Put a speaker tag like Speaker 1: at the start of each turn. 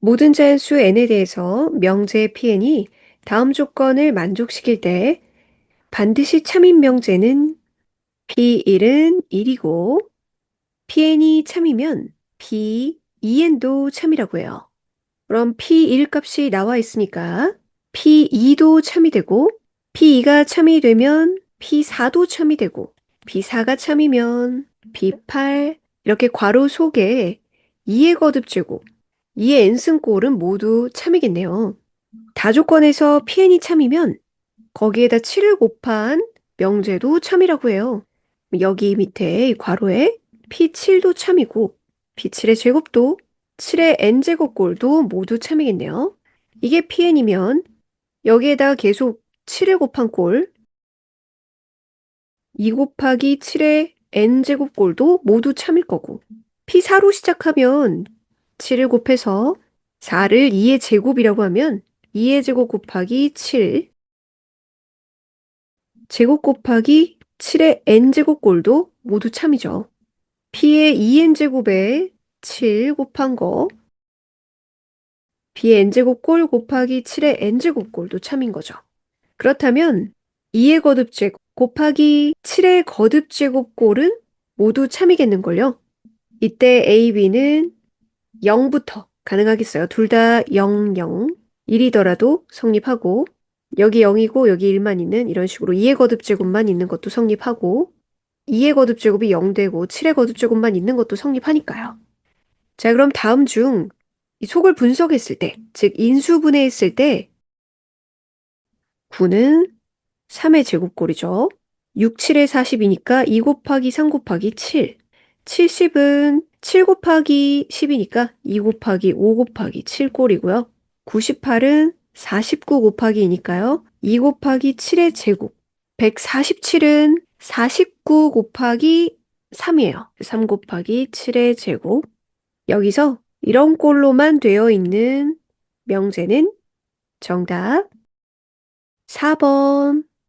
Speaker 1: 모든 자연수 n에 대해서 명제의 pn이 다음 조건을 만족시킬 때 반드시 참인 명제는 p1은 1이고 pn이 참이면 p2n도 참이라고 해요. 그럼 p1 값이 나와 있으니까 p2도 참이 되고 p2가 참이 되면 p4도 참이 되고 p4가 참이면 p8 이렇게 괄호 속에 2의 거듭제곱 2의 n승꼴은 모두 참이겠네요. 다조건에서 pn이 참이면 거기에다 7을 곱한 명제도 참이라고 해요. 여기 밑에 이 괄호에 p7도 참이고 p7의 제곱도 7의 n제곱꼴도 모두 참이겠네요. 이게 pn이면 여기에다가 계속 7을 곱한 꼴, 2 곱하기 7의 n제곱꼴도 모두 참일 거고 p4로 시작하면 7을 곱해서 4를 2의 제곱이라고 하면 2의 제곱 곱하기 7 제곱 곱하기 7의 n제곱꼴도 모두 참이죠. p의 2n제곱에 7 곱한 거 b의 n제곱꼴 곱하기 7의 n제곱꼴도 참인 거죠. 그렇다면 2의 거듭제곱 곱하기 7의 거듭제곱꼴은 모두 참이겠는걸요. 이때 a, b는 0부터 가능하겠어요. 둘 다 0, 0. 1이더라도 성립하고 여기 0이고 여기 1만 있는 이런 식으로 2의 거듭제곱만 있는 것도 성립하고 2의 거듭제곱이 0 되고 7의 거듭제곱만 있는 것도 성립하니까요. 자, 그럼 다음 중이 속을 분석했을 때, 즉 인수분해했을 때 9는 3의 제곱꼴이죠. 6, 7의 40이니까 2 곱하기 3 곱하기 7. 70은 7 곱하기 10이니까 2 곱하기 5 곱하기 7꼴이고요. 98은 49 곱하기이니까요. 2 곱하기 7의 제곱. 147은 49 곱하기 3이에요. 3 곱하기 7의 제곱. 여기서 이런 꼴로만 되어 있는 명제는 정답 4번.